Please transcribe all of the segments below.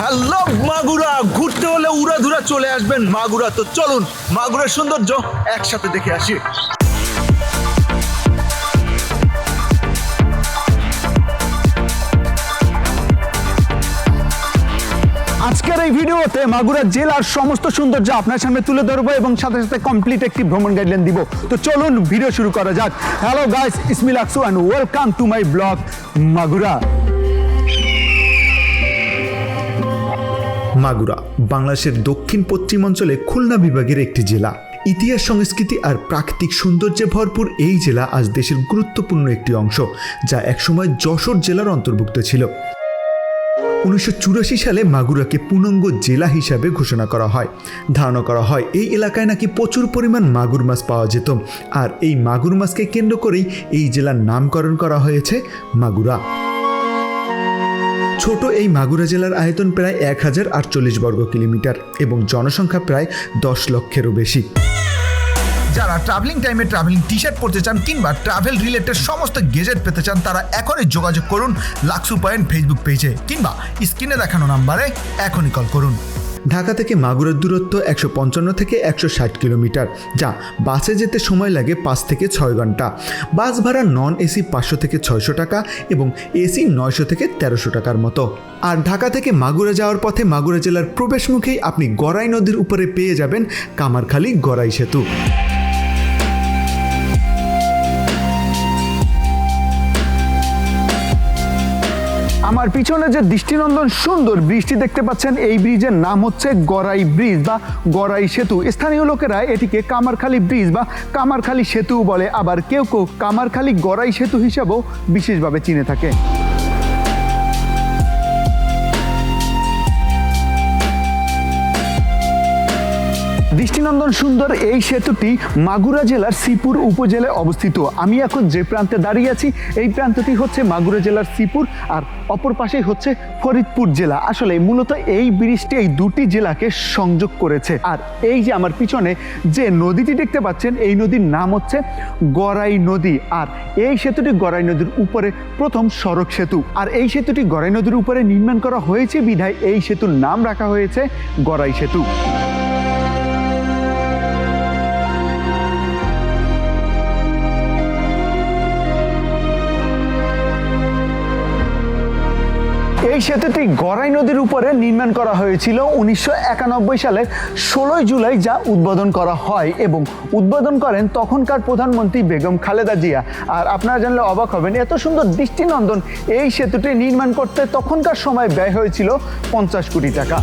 Hello, Magura. ঘুরতে হলে উড়াধুরা চলে আসবেন। মাগুরা, তো চলুন, মাগুরার সৌন্দর্য একসাথে দেখে আসি। আজকের এই ভিডিওতে মাগুরা জেলার সমস্ত সৌন্দর্য আপনার সামনে তুলে ধরবো এবং সাথে সাথে কমপ্লিট একটি ভ্রমণ গাইডলাইন দিব। তো চলুন ভিডিও শুরু করা যাক। হ্যালো গাইস ইসমিল আকসু and welcome to my blog Magura. Magura, বাংলাদেশের দক্ষিণ পশ্চিমাঞ্চলে খুলনা বিভাগের একটি জেলা। ইতিহাস, সংস্কৃতি আর প্রাকৃতিক সৌন্দর্যে ভরপুর এই জেলা আজ দেশের গুরুত্বপূর্ণ একটি অংশ, যা একসময় যশোর জেলার অন্তর্ভুক্ত ছিল। উনিশশো চুরাশি সালে মাগুরাকে পূর্ণাঙ্গ জেলা হিসাবে ঘোষণা করা হয়। ধারণা করা হয়, এই এলাকায় নাকি প্রচুর পরিমাণ মাগুর মাছ পাওয়া যেত, আর এই মাগুর মাছকে কেন্দ্র করেই এই জেলার নামকরণ করা হয়েছে মাগুরা। ছোট এই মাগুরা জেলার আয়তন প্রায় এক হাজার আটচল্লিশ বর্গ কিলোমিটার এবং জনসংখ্যা প্রায় দশ লক্ষেরও বেশি। যারা ট্রাভেলিং টাইমে ট্রাভেলিং টি শার্ট পরতে চান কিংবা ট্রাভেল রিলেটেড সমস্ত গেজেট পেতে চান, তারা এখনই যোগাযোগ করুন লাক্সু পয়েন্ট ফেসবুক পেজে কিংবা স্ক্রিনে দেখানো নাম্বারে এখনই কল করুন। ঢাকা থেকে মাগুরার দূরত্ব একশো পঞ্চান্ন থেকে একশো ষাট কিলোমিটার, যা বাসে যেতে সময় লাগে পাঁচ থেকে ছয় ঘণ্টা। বাস ভাড়া নন এসি পাঁচশো থেকে ছয়শো টাকা এবং এসি নয়শো থেকে তেরোশো টাকার মতো। আর ঢাকা থেকে মাগুরা যাওয়ার পথে মাগুরা জেলার প্রবেশমুখেই আপনি গড়াই নদীর উপরে পেয়ে যাবেন কামারখালী গড়াই সেতু। আমার পিছনে যে দৃষ্টিনন্দন সুন্দর ব্রিজটি দেখতে পাচ্ছেন, এই ব্রিজের নাম হচ্ছে গড়াই ব্রিজ বা গড়াই সেতু। স্থানীয় লোকেরা এটিকে কামারখালী ব্রিজ বা কামারখালী সেতু বলে। আবার কেউ কেউ কামারখালী গড়াই সেতু হিসাবেও বিশেষভাবে চিনে থাকে দৃষ্টিনন্দন সুন্দর এই সেতুটি মাগুরা জেলার শ্রীপুর উপজেলায় অবস্থিত। আমি এখন যে প্রান্তে দাঁড়িয়ে আছি, এই প্রান্তটি হচ্ছে মাগুরা জেলার শ্রীপুর আর অপর পাশেই হচ্ছে ফরিদপুর জেলা। আসলে মূলত এই ব্রিজটি এই দুটি জেলাকে সংযোগ করেছে। আর এই যে আমার পিছনে যে নদীটি দেখতে পাচ্ছেন, এই নদীর নাম হচ্ছে গড়াই নদী। আর এই সেতুটি গড়াই নদীর উপরে প্রথম সড়ক সেতু। আর এই সেতুটি গড়াই নদীর উপরে নির্মাণ করা হয়েছে বিধায় এই সেতুর নাম রাখা হয়েছে গড়াই সেতু। এই সেতুটি গড়াই নদীর উপরে নির্মাণ করা হয়েছিল উনিশশো একানব্বই সালের ষোলোই জুলাই, যা উদ্বোধন করা হয় এবং উদ্বোধন করেন তখনকার প্রধানমন্ত্রী বেগম খালেদা জিয়া। আর আপনারা জানলে অবাক হবেন, এত সুন্দর দৃষ্টিনন্দন এই সেতুটি নির্মাণ করতে তখনকার সময় ব্যয় হয়েছিল পঞ্চাশ কোটি টাকা।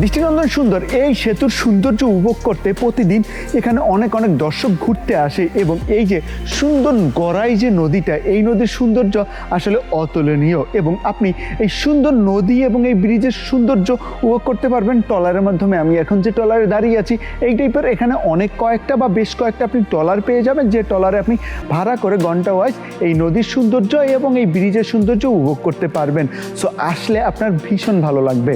দৃষ্টিনন্দন সুন্দর, এই সেতুর সৌন্দর্য উপভোগ করতে প্রতিদিন এখানে অনেক অনেক দর্শক ঘুরতে আসে এবং এই যে সুন্দর গড়াই যে নদীটা, এই নদীর সৌন্দর্য আসলে অতুলনীয় এবং আপনি এই সুন্দর নদী এবং এই ব্রিজের সৌন্দর্য উপভোগ করতে পারবেন ট্রলারের মাধ্যমে। আমি এখন যে ট্রলারে দাঁড়িয়ে আছি, এই টাইপের এখানে অনেক কয়েকটা বা বেশ কয়েকটা আপনি ট্রলার পেয়ে যাবেন, যে ট্রলারে আপনি ভাড়া করে ঘণ্টা ওয়াইজ এই নদীর সৌন্দর্য এবং এই ব্রিজের সৌন্দর্য উপভোগ করতে পারবেন। সো আসলে আপনার ভীষণ ভালো লাগবে।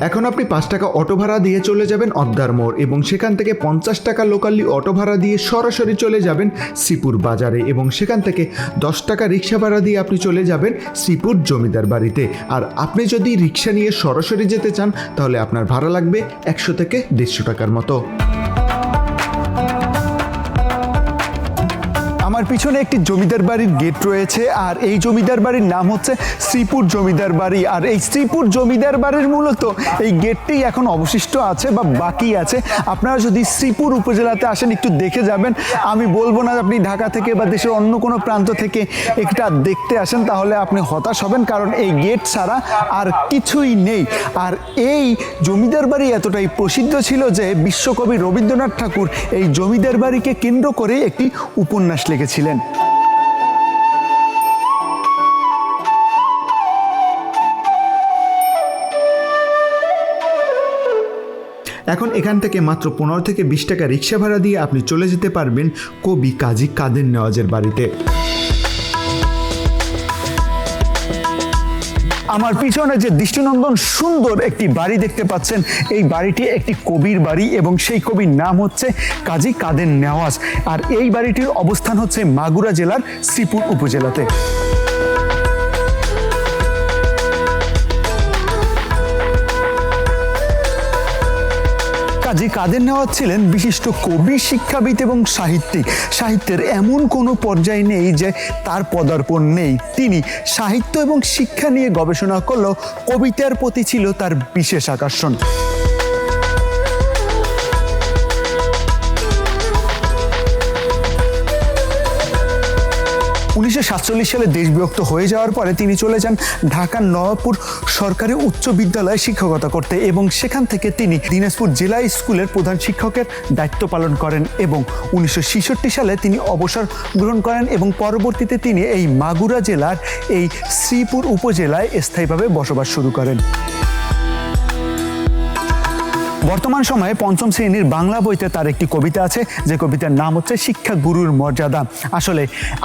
এখন আপনি পাঁচ টাকা অটো ভাড়া দিয়ে চলে যাবেন অদ্দার মোড় এবং সেখান থেকে পঞ্চাশ টাকা লোকালি অটো ভাড়া দিয়ে সরাসরি চলে যাবেন শ্রীপুর বাজারে এবং সেখান থেকে দশ টাকা রিক্সা ভাড়া দিয়ে আপনি চলে যাবেন শ্রীপুর জমিদার বাড়িতে। আর আপনি যদি রিক্সা নিয়ে সরাসরি যেতে চান, তাহলে আপনার ভাড়া লাগবে একশো থেকে দেড়শো টাকার মতো। আমার পিছনে একটি জমিদার বাড়ির গেট রয়েছে, আর এই জমিদার বাড়ির নাম হচ্ছে শ্রীপুর জমিদার বাড়ি। আর এই শ্রীপুর জমিদার বাড়ির মূলত এই গেটটি এখন অবশিষ্ট আছে বা বাকি আছে। আপনারা যদি শ্রীপুর উপজেলাতে আসেন, একটু দেখে যাবেন। আমি বলব না আপনি ঢাকা থেকে বা দেশের অন্য কোনো প্রান্ত থেকে একটা দেখতে আসেন, তাহলে আপনি হতাশ হবেন, কারণ এই গেট ছাড়া আর কিছুই নেই। আর এই জমিদার বাড়ি এতটাই প্রসিদ্ধ ছিল যে বিশ্বকবি রবীন্দ্রনাথ ঠাকুর এই জমিদার বাড়িকে কেন্দ্র করে একটি উপন্যাস লিখেছিলেন এখন এখান থেকে মাত্র পনেরো থেকে বিশ টাকা রিক্সা ভাড়া দিয়ে আপনি চলে যেতে পারবেন কবি কাজী কাদের নেওয়াজের বাড়িতে। আমার পিছনে যে দৃষ্টিনন্দন সুন্দর একটি বাড়ি দেখতে পাচ্ছেন, এই বাড়িটি একটি কবির বাড়ি এবং সেই কবির নাম হচ্ছে কাজী কাদের নেওয়াজ। আর এই বাড়িটির অবস্থান হচ্ছে মাগুরা জেলার শ্রীপুর উপজেলাতে। কাজী কাদের নেওয়া ছিলেন বিশিষ্ট কবি, শিক্ষাবিদ এবং সাহিত্যিক। সাহিত্যের এমন কোনো পর্যায় নেই যে তার পদার্পণ নেই। তিনি সাহিত্য এবং শিক্ষা নিয়ে গবেষণা করলেও কবিতার প্রতি ছিল তার বিশেষ আকর্ষণ। উনিশশো সাতচল্লিশ সালে দেশবিভক্ত হয়ে যাওয়ার পরে তিনি চলে যান ঢাকার নবাবপুর সরকারি উচ্চ বিদ্যালয়ে শিক্ষকতা করতে এবং সেখান থেকে তিনি দিনাজপুর জেলা স্কুলের প্রধান শিক্ষকের দায়িত্ব পালন করেন এবং উনিশশো সালে তিনি অবসর গ্রহণ করেন এবং পরবর্তীতে তিনি এই মাগুরা জেলার এই শ্রীপুর উপজেলায় স্থায়ীভাবে বসবাস শুরু করেন। বর্তমান সময়ে পঞ্চম শ্রেণির বাংলা বইতে তার একটি কবিতা আছে, যে কবিতার নাম হচ্ছে শিক্ষা গুরুর মর্যাদা। আসলে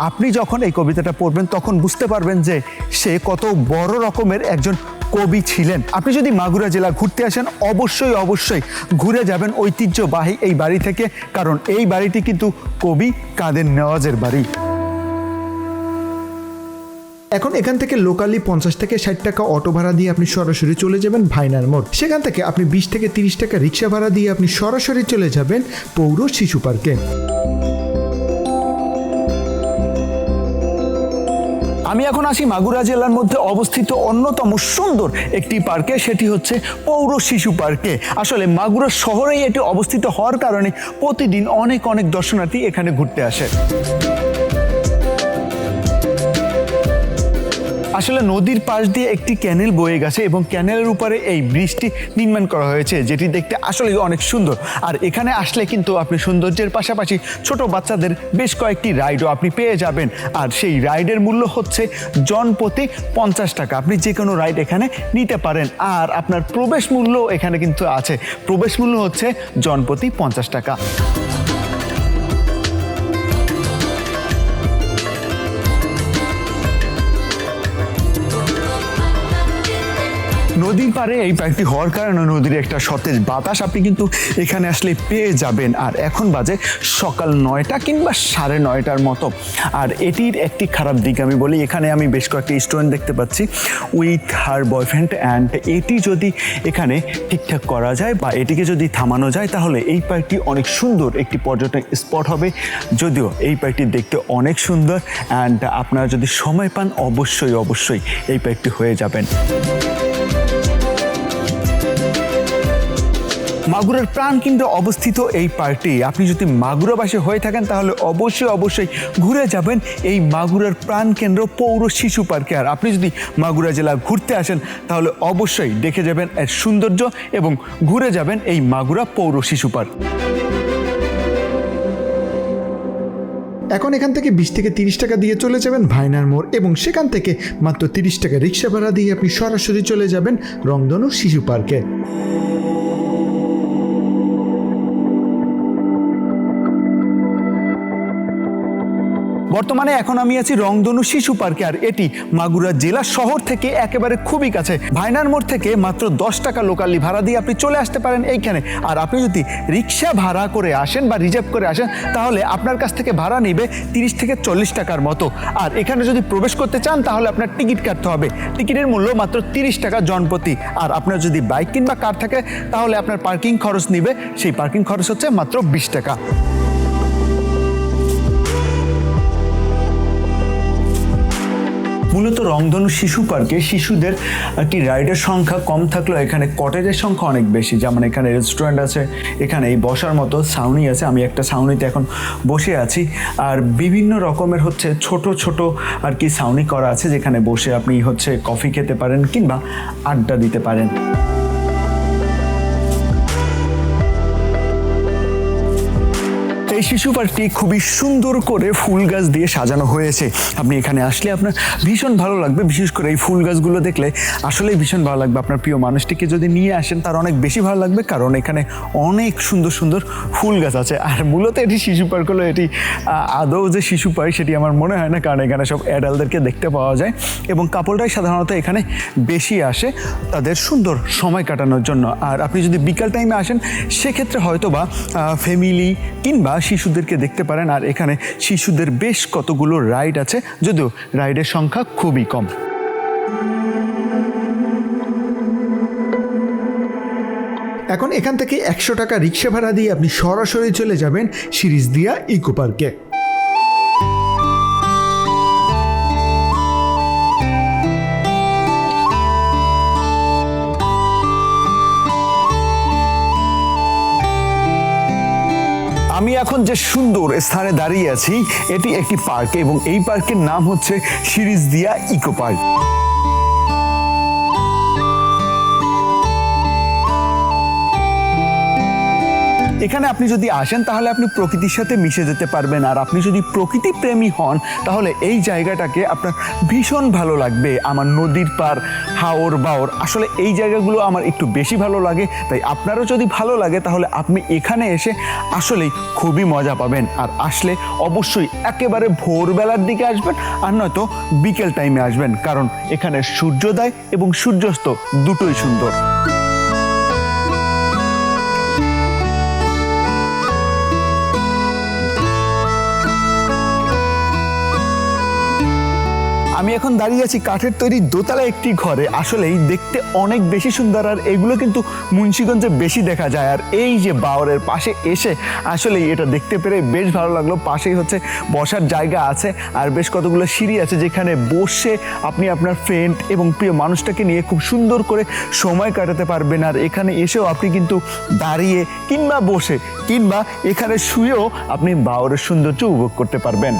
আপনি যখন এই কবিতাটা পড়বেন, তখন বুঝতে পারবেন যে সে কত বড় রকমের একজন কবি ছিলেন। আপনি যদি মাগুরা জেলা ঘুরতে আসেন, অবশ্যই অবশ্যই ঘুরে যাবেন ঐতিহ্যবাহী এই বাড়ি থেকে, কারণ এই বাড়িটি কিন্তু কবি কাদের নেওয়াজের বাড়ি। এখন এখান থেকে লোকালি পঞ্চাশ থেকে ষাট টাকা অটো ভাড়া দিয়ে আপনি সরাসরি চলে যাবেন ভাইনার মোড়। সেখান থেকে আপনি বিশ থেকে তিরিশ টাকা রিক্সা ভাড়া দিয়ে আপনি সরাসরি চলে যাবেন পৌর শিশু পার্কে। আমি এখন আসি মাগুরা জেলার মধ্যে অবস্থিত অন্যতম সুন্দর একটি পার্কে, সেটি হচ্ছে পৌর শিশু পার্কে। আসলে মাগুরা শহরেই এটি অবস্থিত হওয়ার কারণে প্রতিদিন অনেক অনেক দর্শনার্থী এখানে ঘুরতে আসে। আসলে নদীর পাশ দিয়ে একটি ক্যানেল বয়ে গেছে এবং ক্যানেলের উপরে এই ব্রিজটি নির্মাণ করা হয়েছে, যেটি দেখতে আসলেই অনেক সুন্দর। আর এখানে আসলে কিন্তু আপনি সৌন্দর্যের পাশাপাশি ছোট বাচ্চাদের বেশ কয়েকটি রাইডও আপনি পেয়ে যাবেন। আর সেই রাইডের মূল্য হচ্ছে জনপ্রতি পঞ্চাশ টাকা। আপনি যে কোনো রাইড এখানে নিতে পারেন। আর আপনার প্রবেশ মূল্য এখানে কিন্তু আছে। প্রবেশ মূল্য হচ্ছে জনপ্রতি পঞ্চাশ টাকা। নদীর পারে, এই পার্কটি হওয়ার কারণে নদীর একটা সতেজ বাতাস আপনি কিন্তু এখানে আসলে পেয়ে যাবেন। আর এখন বাজে সকাল নয়টা কিংবা সাড়ে নয়টার মতো। আর এটির একটি খারাপ দিক আমি বলি, এখানে আমি বেশ কয়েকটি স্টুডেন্ট দেখতে পাচ্ছি উইথ হার বয়ফ্রেন্ড অ্যান্ড এটি যদি এখানে ঠিকঠাক করা যায় বা এটিকে যদি থামানো যায়, তাহলে এই পার্কটি অনেক সুন্দর একটি পর্যটন স্পট হবে। যদিও এই পার্কটি দেখতে অনেক সুন্দর অ্যান্ড আপনারা যদি সময় পান, অবশ্যই অবশ্যই এই পার্কটি হয়ে যাবেন। মাগুরার প্রাণ কেন্দ্রে অবস্থিত এই পার্কটি আপনি যদি মাগুরাবাসী হয়ে থাকেন, তাহলে অবশ্যই অবশ্যই ঘুরে যাবেন এই মাগুরার প্রাণ কেন্দ্র পৌর শিশু পার্কে। আর আপনি যদি মাগুরা জেলা ঘুরতে আসেন, তাহলে অবশ্যই দেখে যাবেন এর সৌন্দর্য এবং ঘুরে যাবেন এই মাগুরা পৌর শিশু পার্ক। এখন এখান থেকে বিশ থেকে তিরিশ টাকা দিয়ে চলে যাবেন ভাইনার মোড় এবং সেখান থেকে মাত্র তিরিশ টাকা রিক্সা ভাড়া দিয়ে আপনি সরাসরি চলে যাবেন রংধনু শিশু পার্কে। বর্তমানে এখন আমি আছি রংধনু শিশু পার্কে, আর এটি মাগুরা জেলা শহর থেকে একেবারে খুবই কাছে। ভাইনার মোড় থেকে মাত্র দশ টাকা লোকালি ভাড়া দিয়ে আপনি চলে আসতে পারেন এইখানে। আর আপনি যদি রিক্সা ভাড়া করে আসেন বা রিজার্ভ করে আসেন, তাহলে আপনার কাছ থেকে ভাড়া নেবে তিরিশ থেকে চল্লিশ টাকার মতো। আর এখানে যদি প্রবেশ করতে চান, তাহলে আপনার টিকিট কাটতে হবে। টিকিটের মূল্য মাত্র তিরিশ টাকা জনপ্রতি। আর আপনার যদি বাইক কিংবা কার থাকে, তাহলে আপনার পার্কিং খরচ নিবে। সেই পার্কিং খরচ হচ্ছে মাত্র বিশ টাকা। মূলত রংধনু শিশু পার্কে শিশুদের একটি রাইডের সংখ্যা কম থাকলেও এখানে কটেজের সংখ্যা অনেক বেশি। যেমন এখানে রেস্টুরেন্ট আছে, এখানে এই বসার মতো সাউনি আছে। আমি একটা সাউনিতে এখন বসে আছি। আর বিভিন্ন রকমের হচ্ছে ছোট ছোট আর কি সাউনি করা আছে, যেখানে বসে আপনি হচ্ছে কফি খেতে পারেন কিংবা আড্ডা দিতে পারেন। এই শিশু পার্কটি খুবই সুন্দর করে ফুল গাছ দিয়ে সাজানো হয়েছে। আপনি এখানে আসলে আপনার ভীষণ ভালো লাগবে। বিশেষ করে এই ফুল গাছগুলো দেখলে আসলেই ভীষণ ভালো লাগবে। আপনার প্রিয় মানুষটিকে যদি নিয়ে আসেন, তার অনেক বেশি ভালো লাগবে। কারণ এখানে অনেক সুন্দর সুন্দর ফুল গাছ আছে। আর মূলত এটি শিশু পার্ক হলো, এটি আদৌ যে শিশু পার্ক, সেটি আমার মনে হয় না। কারণ এখানে সব অ্যাডাল্টদেরকে দেখতে পাওয়া যায়। এবং কাপড়টাই সাধারণত এখানে বেশি আসে তাদের সুন্দর সময় কাটানোর জন্য। আর আপনি যদি বিকাল টাইমে আসেন, সেক্ষেত্রে হয়তো বা ফ্যামিলি কিংবা শিশুদেরকে দেখতে পারেন, আর এখানে শিশুদের বেশ কতগুলো রাইড আছে, যদিও রাইডের সংখ্যা খুবই কম। এখন এখান থেকে একশো টাকা রিক্সা ভাড়া দিয়ে আপনি সরাসরি চলে যাবেন সিরিজ দিয়া ইকো পার্কে। এখন যে সুন্দর স্থানে দাঁড়িয়ে আছি, এটি একটি পার্ক এবং এই পার্কের নাম হচ্ছে সিরিজ দিয়া ইকো পার্ক। এখানে আপনি যদি আসেন, তাহলে আপনি প্রকৃতির সাথে মিশে যেতে পারবেন। আর আপনি যদি প্রকৃতি প্রেমী হন, তাহলে এই জায়গাটাকে আপনার ভীষণ ভালো লাগবে। আমার নদীর পার, হাওর বাওর, আসলে এই জায়গাগুলো আমার একটু বেশি ভালো লাগে। তাই আপনারও যদি ভালো লাগে, তাহলে আপনি এখানে এসে আসলেই খুবই মজা পাবেন। আর আসলে অবশ্যই একেবারে ভোরবেলার দিকে আসবেন, আর নয়তো বিকেল টাইমে আসবেন। কারণ এখানে সূর্যোদয় এবং সূর্যাস্ত দুটোই সুন্দর। আমি এখন দাঁড়িয়ে আছি কাঠের তৈরি দোতলা একটি ঘরে। আসলেই দেখতে অনেক বেশি সুন্দর, আর এগুলো কিন্তু মুন্সিগঞ্জে বেশি দেখা যায়। আর এই যে বাওরের পাশে এসে আসলেই এটা দেখতে পেরে বেশ ভালো লাগল। পাশেই হচ্ছে বসার জায়গা আছে, আর বেশ কতগুলো সিঁড়ি আছে যেখানে বসে আপনি আপনার ফ্রেন্ড এবং প্রিয় মানুষটাকে নিয়ে খুব সুন্দর করে সময় কাটাতে পারবেন। আর এখানে এসেও আপনি কিন্তু দাঁড়িয়ে কিংবা বসে কিংবা এখানে শুয়েও আপনি বাওরের সৌন্দর্য উপভোগ করতে পারবেন।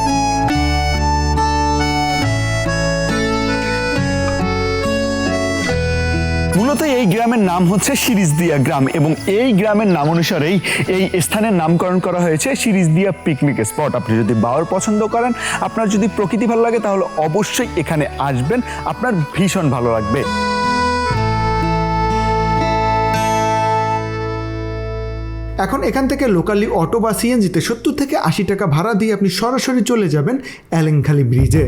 মূলত এই গ্রামের নাম হচ্ছে সিরিজদিয়া গ্রাম এবং এই গ্রামের নাম অনুসারেই এই স্থানের নামকরণ করা হয়েছে সিরিজদিয়া পিকনিক স্পট আপনি যদি বাওয়ার পছন্দ করেন, আপনার যদি প্রকৃতি ভালো লাগে, তাহলে অবশ্যই এখানে আসবেন। আপনার ভীষণ ভালো লাগবে। এখন এখান থেকে লোকালি অটো বা সিএনজিতে সত্তর থেকে আশি টাকা ভাড়া দিয়ে আপনি সরাসরি চলে যাবেন অ্যালেংখালি ব্রিজে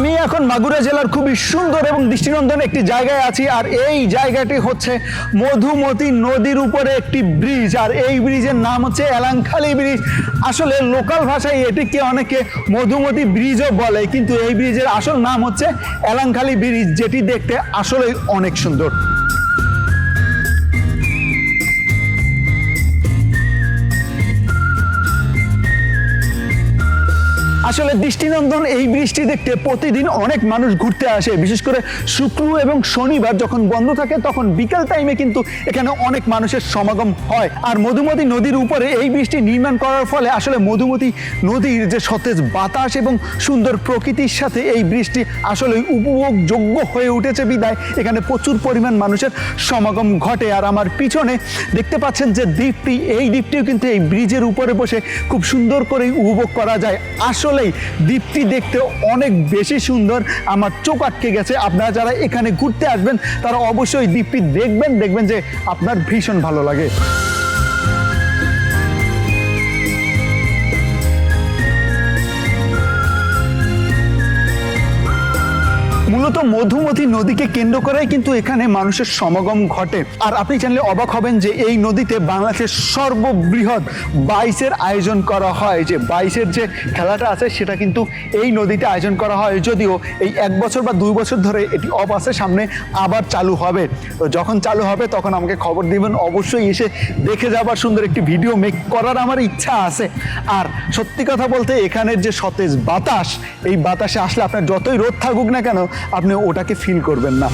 আমি এখন মাগুরা জেলার খুবই সুন্দর এবং দৃষ্টিনন্দন একটি জায়গায় আছি, আর এই জায়গাটি হচ্ছে মধুমতি নদীর উপরে একটি ব্রিজ আর এই ব্রিজের নাম হচ্ছে এলাংখালি ব্রিজ আসলে লোকাল ভাষায় এটিকে অনেকে মধুমতি ব্রিজও বলে, কিন্তু এই ব্রিজের আসল নাম হচ্ছে এলাংখালি ব্রিজ যেটি দেখতে আসলেই অনেক সুন্দর। আসলে দৃষ্টিনন্দন এই বৃষ্টি দেখতে প্রতিদিন অনেক মানুষ ঘুরতে আসে। বিশেষ করে শুক্র এবং শনিবার যখন বন্ধ থাকে, তখন বিকাল টাইমে কিন্তু এখানে অনেক মানুষের সমাগম হয়। আর মধুমতি নদীর উপরে এই বৃষ্টি নির্মাণ করার ফলে আসলে মধুমতি নদীর যে সতেজ বাতাস এবং সুন্দর প্রকৃতির সাথে এই বৃষ্টি আসলে উপভোগযোগ্য হয়ে উঠেছে বিদায়। এখানে প্রচুর পরিমাণ মানুষের সমাগম ঘটে। আর আমার পিছনে দেখতে পাচ্ছেন যে দ্বীপটি, এই দ্বীপটিও কিন্তু এই ব্রিজের উপরে বসে খুব সুন্দর করে উপভোগ করা যায়। আসলেই দ্বীপটি দেখতে অনেক বেশি সুন্দর। আমার চোখ আটকে গেছে। আপনারা যারা এখানে ঘুরতে আসবেন, তারা অবশ্যই দ্বীপটি দেখবেন দেখবেন যে আপনার ভীষণ ভালো লাগে। মূলত মধুমতি নদীকে কেন্দ্র করেই কিন্তু এখানে মানুষের সমাগম ঘটে। আর আপনি জানলে অবাক হবেন যে এই নদীতে বাংলাদেশের সর্ববৃহৎ বাইশের আয়োজন করা হয়। যে বাইশের যে খেলাটা আছে, সেটা কিন্তু এই নদীতে আয়োজন করা হয়। যদিও এই এক বছর বা দুই বছর ধরে এটি অফ আছে, সামনে আবার চালু হবে। তো যখন চালু হবে, তখন আমাকে খবর দিবেন। অবশ্যই এসে দেখে যাবার সুন্দর একটি ভিডিও মেক করার আমার ইচ্ছা আছে। আর সত্যি কথা বলতে, এখানের যে সতেজ বাতাস, এই বাতাসে আসলে আপনার যতই রোদ থাকুক না কেন আপনি ওটাকে ফিল করবেন না।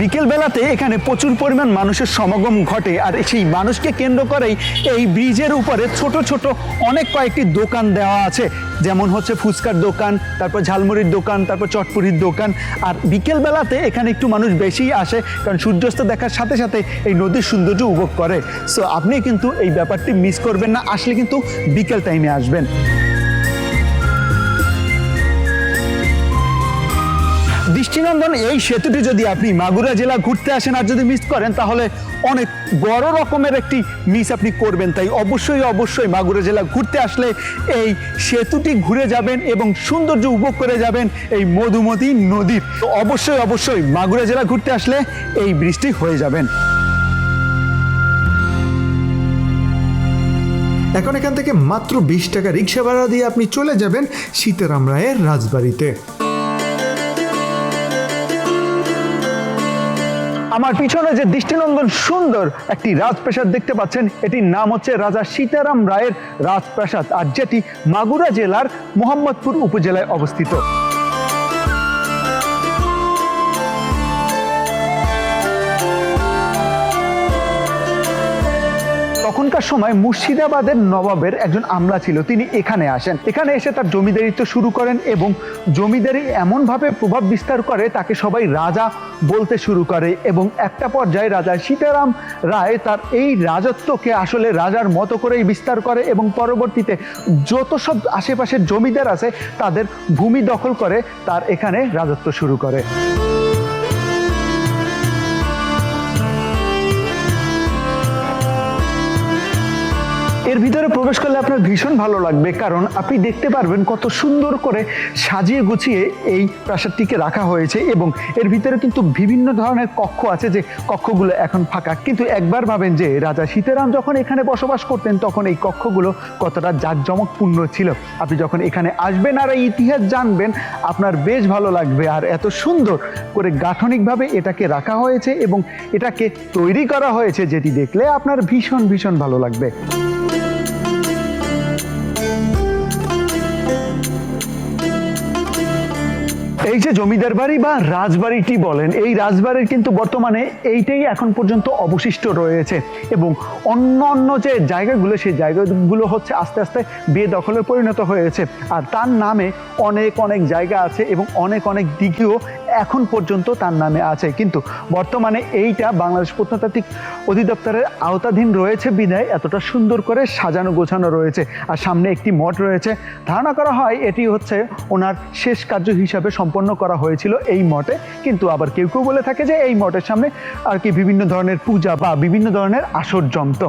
বিকেল বেলাতে এখানে প্রচুর পরিমাণ মানুষের সমাগম ঘটে, আর সেই মানুষকে কেন্দ্র করেই এই ব্রিজের উপরে ছোট ছোট অনেক কয়েকটি দোকান দেওয়া আছে। যেমন হচ্ছে ফুচকার দোকান, তারপর ঝালমুড়ির দোকান, তারপর চটপুরির দোকান। আর বিকেল বেলাতে এখানে একটু মানুষ বেশিই আসে, কারণ সূর্যাস্ত দেখার সাথে সাথে এই নদীর সৌন্দর্য উপভোগ করে। সো আপনি কিন্তু এই ব্যাপারটি মিস করবেন না, আসলে কিন্তু বিকেল টাইমে আসবেন। দৃষ্টিনন্দন, এই সেতুটি যদি আপনি মাগুরা জেলা ঘুরতে আসেন আর যদি মিস করেন, তাহলে অনেক বড় রকমের একটি মিস আপনি করবেন। তাই অবশ্যই অবশ্যই মাগুরা জেলা ঘুরতে আসলে এই সেতুটি ঘুরে যাবেন এবং সৌন্দর্য উপভোগ করে যাবেন এই মধুমতি নদীর। তো অবশ্যই অবশ্যই মাগুরা জেলা ঘুরতে আসলে এই বৃষ্টি হয়ে যাবেন। এখন এখান থেকে মাত্র বিশ টাকা রিক্সা ভাড়া দিয়ে আপনি চলে যাবেন সীতারাম রায়ের রাজবাড়িতে। আমার পিছনে যে দৃষ্টিনন্দন সুন্দর একটি রাজপ্রাসাদ দেখতে পাচ্ছেন, এটির নাম হচ্ছে রাজা সীতারাম রায়ের রাজপ্রাসাদ, আর যেটি মাগুরা জেলার মোহাম্মদপুর উপজেলায় অবস্থিত। তখনকার সময় মুর্শিদাবাদের নবাবের একজন আমলা ছিল, তিনি এখানে আসেন। এখানে এসে তার জমিদারিত্ব শুরু করেন এবং জমিদারি এমনভাবে প্রভাব বিস্তার করে তাকে সবাই রাজা বলতে শুরু করে এবং একটা পর্যায়ে রাজা সীতারাম রায় তার এই রাজত্বকে আসলে রাজার মতো করেই বিস্তার করে এবং পরবর্তীতে যত সব আশেপাশের জমিদার আছে তাদের ভূমি দখল করে তার এখানে রাজত্ব শুরু করে। এর ভিতরে প্রবেশ করলে আপনার ভীষণ ভালো লাগবে, কারণ আপনি দেখতে পারবেন কত সুন্দর করে সাজিয়ে গুছিয়ে এই প্রাসাদটিকে রাখা হয়েছে এবং এর ভিতরে কিন্তু বিভিন্ন ধরনের কক্ষ আছে যে কক্ষগুলো এখন ফাঁকা। কিন্তু একবার ভাবেন যে রাজা সীতারাম যখন এখানে বসবাস করতেন, তখন এই কক্ষগুলো কতটা জাঁকজমকপূর্ণ ছিল। আপনি যখন এখানে আসবেন আর এই ইতিহাস জানবেন, আপনার বেশ ভালো লাগবে। আর এত সুন্দর করে গাঠনিকভাবে এটাকে রাখা হয়েছে এবং এটাকে তৈরি করা হয়েছে, যেটি দেখলে আপনার ভীষণ ভীষণ ভালো লাগবে। এই যে জমিদার বাড়ি বা রাজবাড়িটি বলেন, এই রাজবাড়ির কিন্তু বর্তমানে এইটাই এখন পর্যন্ত অবশিষ্ট রয়েছে এবং অন্য অন্য যে জায়গাগুলো, সেই জায়গাগুলো হচ্ছে আস্তে আস্তে বেদখলে পরিণত হয়েছে। আর তার নামে অনেক অনেক জায়গা আছে এবং অনেক অনেক দিঘিও এখন পর্যন্ত তার নামে আছে। কিন্তু বর্তমানে এইটা বাংলাদেশ প্রত্নতাত্ত্বিক অধিদপ্তরের আওতাধীন রয়েছে বিধায় এতটা সুন্দর করে সাজানো, গোছানো রয়েছে। আর সামনে একটি মঠ রয়েছে। ধারণা করা হয় এটি হচ্ছে ওনার শেষ কার্য হিসাবে সম্পন্ন করা হয়েছিল এই মঠে। কিন্তু আবার কেউ কেউ বলে থাকে যে এই মঠের সামনে আর কি বিভিন্ন ধরনের পূজা বা বিভিন্ন ধরনের আসর জমত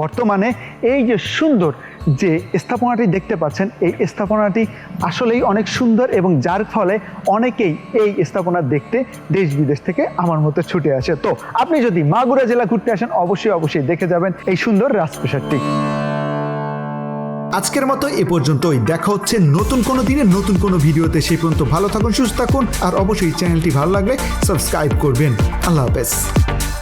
বর্তমানে এই যে সুন্দর যে স্থাপনাটি দেখতে পাচ্ছেন, এই স্থাপনাটি আসলেই অনেক সুন্দর এবং যার ফলে অনেকেই এই স্থাপনা দেখতে দেশ বিদেশ থেকে আমার মতো ছুটে আসে। তো আপনি যদি মাগুরা জেলা ঘুরতে আসেন, অবশ্যই অবশ্যই দেখে যাবেন এই সুন্দর রাজপ্রাসাদটি। আজকের মতো এ পর্যন্তই। দেখা হচ্ছে নতুন কোনো দিনে, নতুন কোনো ভিডিওতে। সেই পর্যন্ত ভালো থাকুন, সুস্থ থাকুন, আর অবশ্যই চ্যানেলটি ভালো লাগলে সাবস্ক্রাইব করবেন। আল্লাহ হাফেজ।